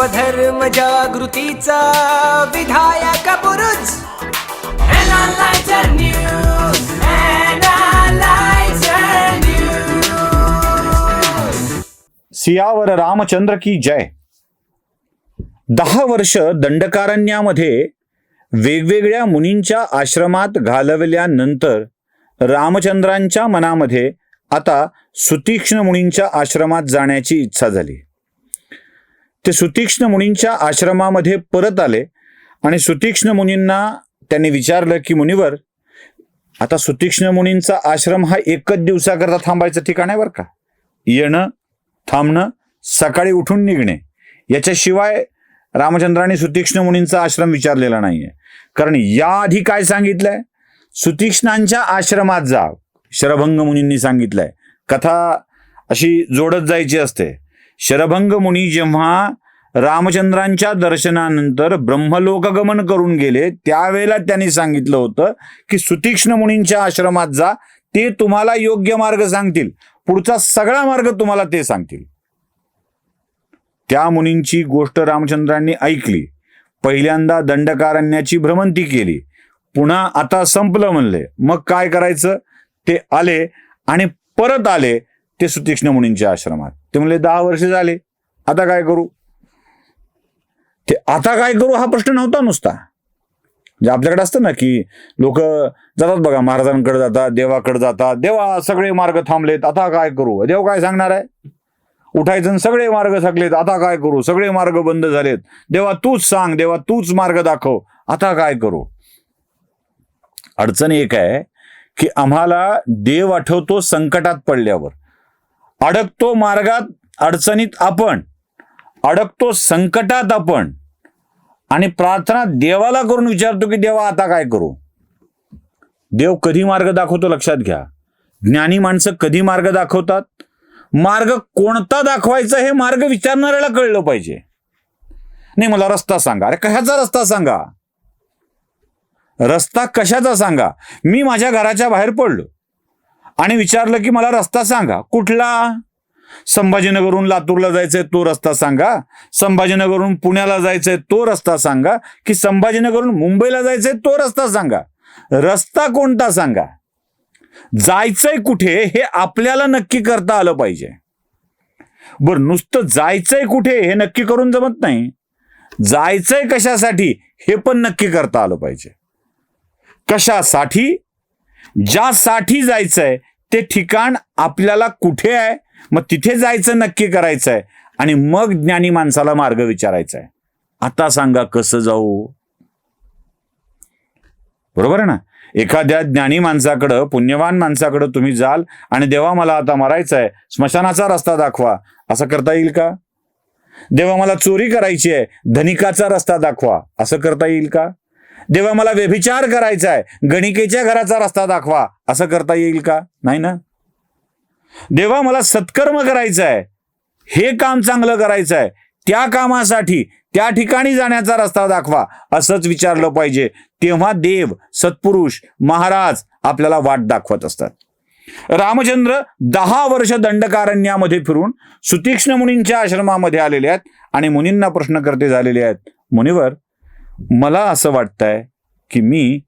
स्वधर्म जागृतीचा विधायक News. सियावर रामचंद्र की जय. दहा वर्ष दंडकारण्यामध्ये वेगवेगळ्या मुनींच्या आश्रमात घालवल्यानंतर रामचंद्रांच्या मनामध्ये आता सुतीक्ष्ण मुनींच्या आश्रमात जाण्याची इच्छा झाली. ते सुतीक्ष्ण मुनींच्या आश्रमामध्ये परत आले आणि सुतीक्ष्ण मुनींना त्यांनी विचारलं की मुनिवर आता सुतीक्ष्ण मुनींचा आश्रम हा एकच दिवसाकरता थांबायचं ठिकाण आहे बरं का? येणं थांबणं सकाळी उठून निघणे याच्याशिवाय रामचंद्राने सुतीक्ष्ण मुनींचा आश्रम विचारलेला नाहीये. कारण याआधी काय सांगितलंय? सुतीक्ष्णांच्या आश्रमात जा शरभंग मुनींनी सांगितलंय. कथा अशी जोडत जायची असते. शरभंग मुनी जेव्हा रामचंद्रांच्या दर्शनानंतर ब्रह्मलोकगमन करून गेले त्यावेळेला त्यांनी सांगितलं होतं की सुतीक्ष्ण मुनींच्या आश्रमात जा ते तुम्हाला योग्य मार्ग सांगतील. पुढचा सगळा मार्ग तुम्हाला ते सांगतील. त्या मुनींची गोष्ट रामचंद्रांनी ऐकली. पहिल्यांदा दंडकारण्याची भ्रमंती केली. पुन्हा आता संपलं म्हणले. मग काय करायचं? ते आले आणि परत आले. ते सुतीक्ष्ण मुनींच्या आश्रमात ते म्हणले दहा वर्ष झाले आता काय करू? ते आता काय करू हा प्रश्न नव्हता नुसता. म्हणजे आपल्याकडे असतं ना की लोक जातात बघा महाराजांकडे जातात देवाकडे जातात देवा सगळे मार्ग थांबलेत आता काय करू? देव काय सांगणार आहे? उठायचं सगळे मार्ग थकलेत आता काय करू? सगळे मार्ग बंद झालेत. देवा तूच सांग देवा तूच मार्ग दाखव आता काय करू? अडचण एक आहे की आम्हाला देव आठवतो संकटात पडल्यावर. अडकतो मार्गात अडचणीत आपण अडकतो संकटात आपण आणि प्रार्थना देवाला करून विचारतो की देवा आता काय करू? देव कधी मार्ग दाखवतो लक्षात घ्या. ज्ञानी माणसं कधी मार्ग दाखवतात? मार्ग कोणता दाखवायचा हे मार्ग विचारणाऱ्याला कळलं पाहिजे. नाही मला रस्ता सांगा. अरे कशाचा रस्ता सांगा? रस्ता कशाचा सांगा? मी माझ्या घराच्या बाहेर पडलो. आणि विचारलं की मला रस्ता सांगा. कुठला? संभाजीनगरहून लातूरला जायचंय तो रस्ता सांगा. संभाजीनगरहून पुण्याला जायचंय तो रस्ता सांगा. की संभाजीनगरहून मुंबईला जायचंय तो रस्ता सांगा. रस्ता कोणता सांगा? जायचंय कुठे हे आपल्याला नक्की करता आलं पाहिजे. बरं नुसतं जायचंय कुठे हे नक्की करून जमत नाही. जायचंय कशासाठी हे पण नक्की करता आलं पाहिजे. कशासाठी? ज्यासाठी जायचंय ते ठिकाण आपल्याला कुठे आहे मग तिथे जायचं नक्की करायचं आहे आणि मग ज्ञानी माणसाला मार्ग विचारायचा आहे आता सांगा कसं जाऊ? बरोबर आहे ना? एखाद्या ज्ञानी माणसाकडं पुण्यवान माणसाकडं तुम्ही जाल आणि देवा मला आता मारायचं आहे स्मशानाचा रस्ता दाखवा. असं करता येईल का? देवा मला चोरी करायची आहे धनिकाचा रस्ता दाखवा. असं करता येईल का? देवा मला व्यभिचार करायचा आहे गणिकेच्या घराचा रस्ता दाखवा. असं करता येईल का? नाही ना? देवा मला सत्कर्म करायचं आहे हे काम चांगलं करायचं आहे त्या कामासाठी त्या ठिकाणी जाण्याचा रस्ता दाखवा. असंच विचारलं पाहिजे. तेव्हा देव सत्पुरुष महाराज आपल्याला वाट दाखवत असतात. रामचंद्र दहा वर्ष दंडकारण्यामध्ये फिरून सुतीक्ष्ण मुनींच्या आश्रमामध्ये आलेले आहेत आणि मुनींना प्रश्नकर्ते झालेले आहेत. मुनिवर मला असं वाटतंय की मी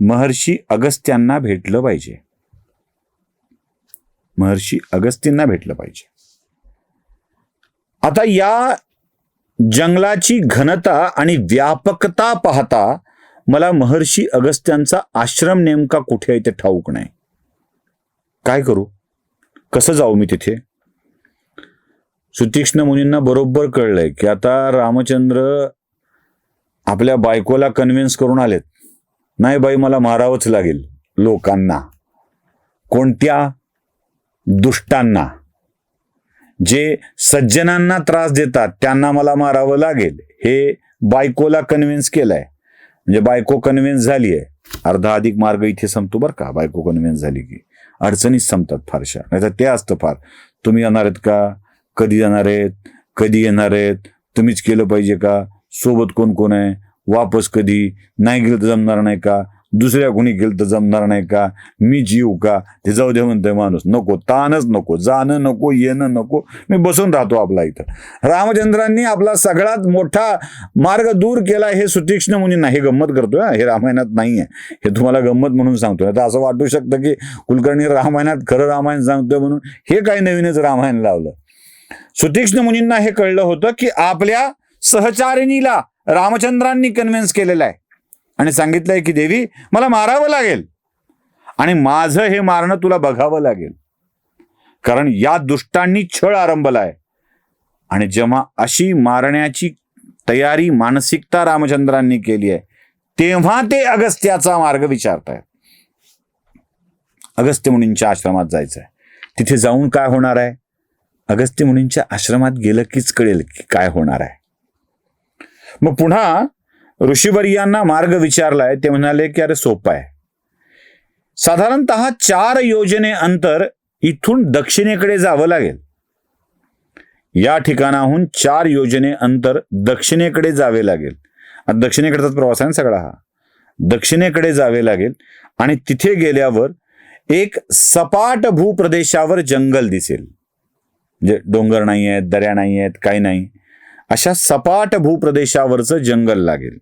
महर्षी अगस्त्यांना भेटलं पाहिजे. महर्षी अगस्तींना भेटलं पाहिजे. आता या जंगलाची घनता आणि व्यापकता पाहता मला महर्षी अगस्त्यांचा आश्रम नेमका कुठे आहे ते ठाऊक नाही. काय करू? कसं जाऊ मी तिथे? सुतीक्ष्ण मुनींना बरोबर कळलंय की आता रामचंद्र आपल्या बायकोला कन्व्हिन्स करून आलेत. नाही बाई मला मारावंच लागेल लोकांना. कोणत्या दुष्टांना? जे सज्जनांना त्रास देतात त्यांना मला मारावं लागेल. हे बायकोला कन्व्हिन्स केलंय. म्हणजे बायको कन्व्हिन्स झाली आहे अर्धा अधिक मार्ग इथे संपतो बरं का. बायको कन्व्हिन्स झाली की अडचणीच संपतात फारशा. नाही तर ते असतं फार. तुम्ही येणार आहेत का? कधी येणार आहेत? कधी येणार आहेत? तुम्हीच केलं पाहिजे का? सोबत कोण कोण आहे? वापस कधी? नाही गेलं तर जमणार नाही का? दुसऱ्या कोणी गेलं तर जमणार नाही का? मी जीव का? ते जाऊ दे म्हणतोय माणूस. नको ताणच नको जाणं नको येणं नको. मी बसून राहतो आपला इथं. रामचंद्रांनी आपला सगळ्यात मोठा मार्ग दूर केला हे सुतीक्ष्ण मुनींना. हे गंमत करतोय हे? रामायणात नाहीये. हे तुम्हाला गंमत म्हणून सांगतोय. आता असं वाटू शकतं की कुलकर्णी रामायणात खरं रामायण सांगतोय म्हणून हे काही नवीनच रामायण लावलं. सुतीक्ष्ण मुनींना हे कळलं होतं की आपल्या सहचारिणीला रामचंद्रांनी कन्व्हिन्स केलेलं आहे. आणि सांगितलंय की देवी मला मारावं लागेल. आणि माझं हे मारणं तुला बघावं लागेल. कारण या दुष्टांनी छळ आरंभलाय. आणि जेव्हा अशी मारण्याची तयारी मानसिकता रामचंद्रांनी केली आहे तेव्हा ते अगस्त्याचा मार्ग विचारतायत. अगस्त्य मुनींच्या आश्रमात जायचं आहे तिथे जाऊन काय होणार आहे? अगस्त्य मुनींच्या आश्रमात गेलं कीच कळेल की काय होणार आहे. मग पुन्हा ऋषीवर्यांना मार्ग विचारलाय ते म्हणाले की अरे सोपं आहे. साधारणत चार योजने अंतर इथून दक्षिणेकडे जावं लागेल. या ठिकाणाहून चार योजने अंतर दक्षिणेकडे जावे लागेल. आता दक्षिणेकडचाच प्रवास आहे ना सगळा हा. दक्षिणेकडे जावे लागेल आणि तिथे गेल्यावर एक सपाट भूप्रदेशावर जंगल दिसेल. म्हणजे डोंगर नाही आहेत दऱ्या नाही आहेत काही नाही. अशा सपाट भूप्रदेशावरचं जंगल लागेल.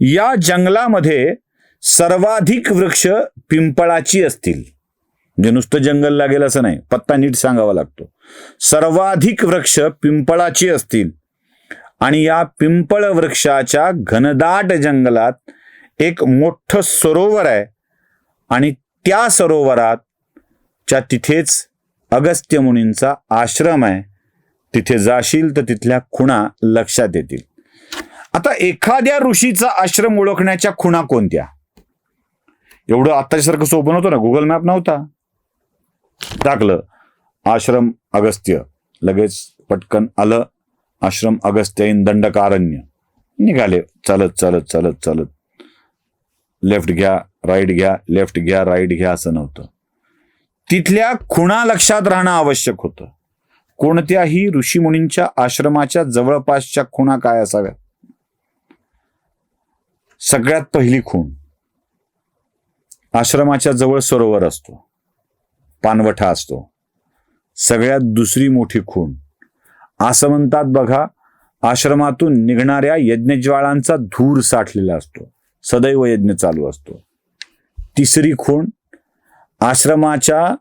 या जंगलामध्ये सर्वाधिक वृक्ष पिंपळाची असतील. म्हणजे नुसतं जंगल लागेल असं नाही पत्ता नीट सांगावा लागतो. सर्वाधिक वृक्ष पिंपळाची असतील. आणि या पिंपळ वृक्षाच्या घनदाट जंगलात एक मोठं सरोवर आहे. आणि त्या सरोवरात च्या तिथेच अगस्त्य मुनींचा आश्रम आहे. तिथे जाशील तर तिथल्या खुणा लक्षात येतील. आता एखाद्या ऋषीचा आश्रम ओळखण्याच्या खुणा कोणत्या? एवढं आत्ताच्यासारखं सोपं नव्हतं ना गुगल मॅप नव्हता. टाकलं आश्रम अगस्त्य. लगेच पटकन आलं आश्रम अगस्त्य इन दंडकारण्य. निघाले चालत चालत चालत चालत. लेफ्ट घ्या राईट घ्या लेफ्ट घ्या राईट घ्या असं नव्हतं. तिथल्या खुणा लक्षात राहणं आवश्यक होतं. कोणत्याही ऋषीमुनींच्या आश्रमाच्या जवळपासच्या खुणा काय असाव्यात? सगळ्यात पहिली खूण. आश्रमाच्या जवळ सरोवर असतो. पानवठा असतो. सगळ्यात दुसरी मोठी खूण. असं म्हणतात बघा आश्रमातून निघणाऱ्या यज्ञज्वाळांचा धूर साठलेला असतो. सदैव यज्ञ चालू असतो. तिसरी खूण आश्रमाच्या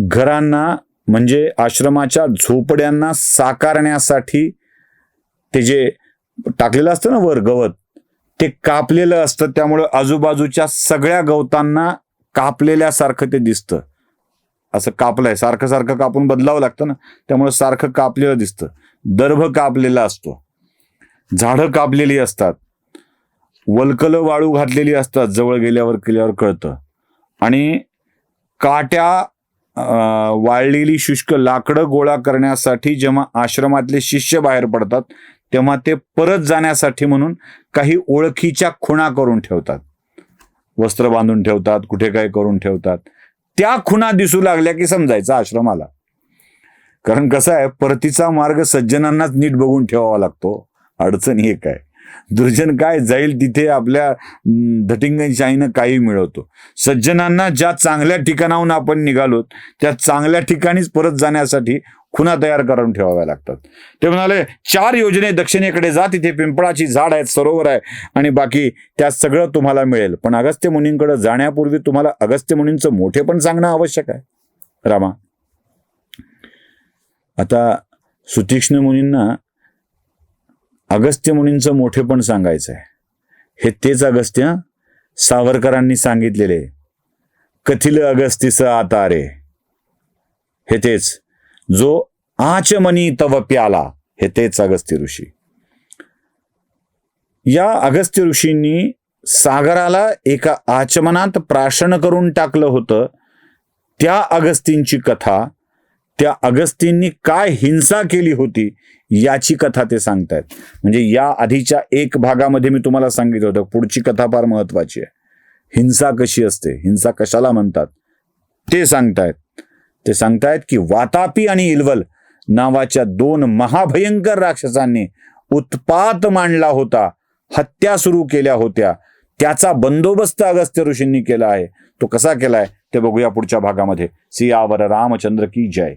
घरांना म्हणजे आश्रमाच्या झोपड्यांना साकारण्यासाठी ते जे टाकलेलं असतं ना वर गवत ते कापलेलं असतं. त्यामुळं आजूबाजूच्या सगळ्या गवतांना कापलेल्यासारखं ते दिसतं. असं कापलंय. सारखं सारखं कापून बदलावं लागतं ना. त्यामुळे सारखं कापलेलं दिसतं. दर्भ कापलेला असतो. झाडं कापलेली असतात. वलकलं वाळू घातलेली असतात. जवळ गेल्यावर केल्यावर कळतं. आणि काट्या वाळलेली शुष्क लाकडं गोळा करण्यासाठी जेव्हा आश्रमातले शिष्य बाहेर पडतात तेव्हा ते परत जाण्यासाठी म्हणून काही ओळखीच्या खुणा करून ठेवतात. वस्त्र बांधून ठेवतात कुठे काय करून ठेवतात. त्या खुणा दिसू लागल्या की समजायचं आश्रमाला. कारण कसं आहे परतीचा मार्ग सज्जनांनाच नीट बघून ठेवावा लागतो. अडचण एक आहे. दुर्जन काय जाईल तिथे आपल्या धटिंगशाहीनं काही मिळवतो. सज्जनांना ज्या चांगल्या ठिकाणाहून आपण निघालो त्या चांगल्या ठिकाणीच परत जाण्यासाठी खुना तयार करून ठेवाव्या लागतात. ते म्हणाले चार योजने दक्षिणेकडे जा तिथे पिंपळाची झाड आहेत सरोवर आहे आणि बाकी त्यात सगळं तुम्हाला मिळेल. पण अगस्त्य मुनींकडे जाण्यापूर्वी तुम्हाला अगस्त्य मुनींचं मोठे पण सांगणं आवश्यक आहे. रामा. आता सुतीक्ष्ण मुनींना अगस्त्य मुनींचं मोठे पण सांगायचं आहे हे तेच अगस्त्य सावरकरांनी सांगितलेले. कथिल अगस्तीस आता रे. हे तेच. जो आचमनी तव प्याला हे तेच अगस्त्य ऋषी. या अगस्त्य ऋषींनी सागराला एका आचमनात प्राशन करून टाकलं होतं. त्या अगस्तींची कथा त्या अगस्तींनी काय हिंसा केली होती याची कथा ते सांगतायत. म्हणजे या आधीच्या एक भागामध्ये मी तुम्हाला सांगितलं होतं पुढची कथा फार महत्वाची आहे. हिंसा कशी असते? हिंसा कशाला म्हणतात? ते सांगतायत. ते सांगतायत की वातापी आणि इल्वल नावाच्या दोन महाभयंकर राक्षसांनी उत्पात मांडला होता हत्या सुरू केल्या होत्या. त्याचा बंदोबस्त अगस्त्य ऋषींनी केला आहे. तो कसा केलाय? ते बघूया पुढच्या भागामध्ये. सियावर रामचंद्र की जय.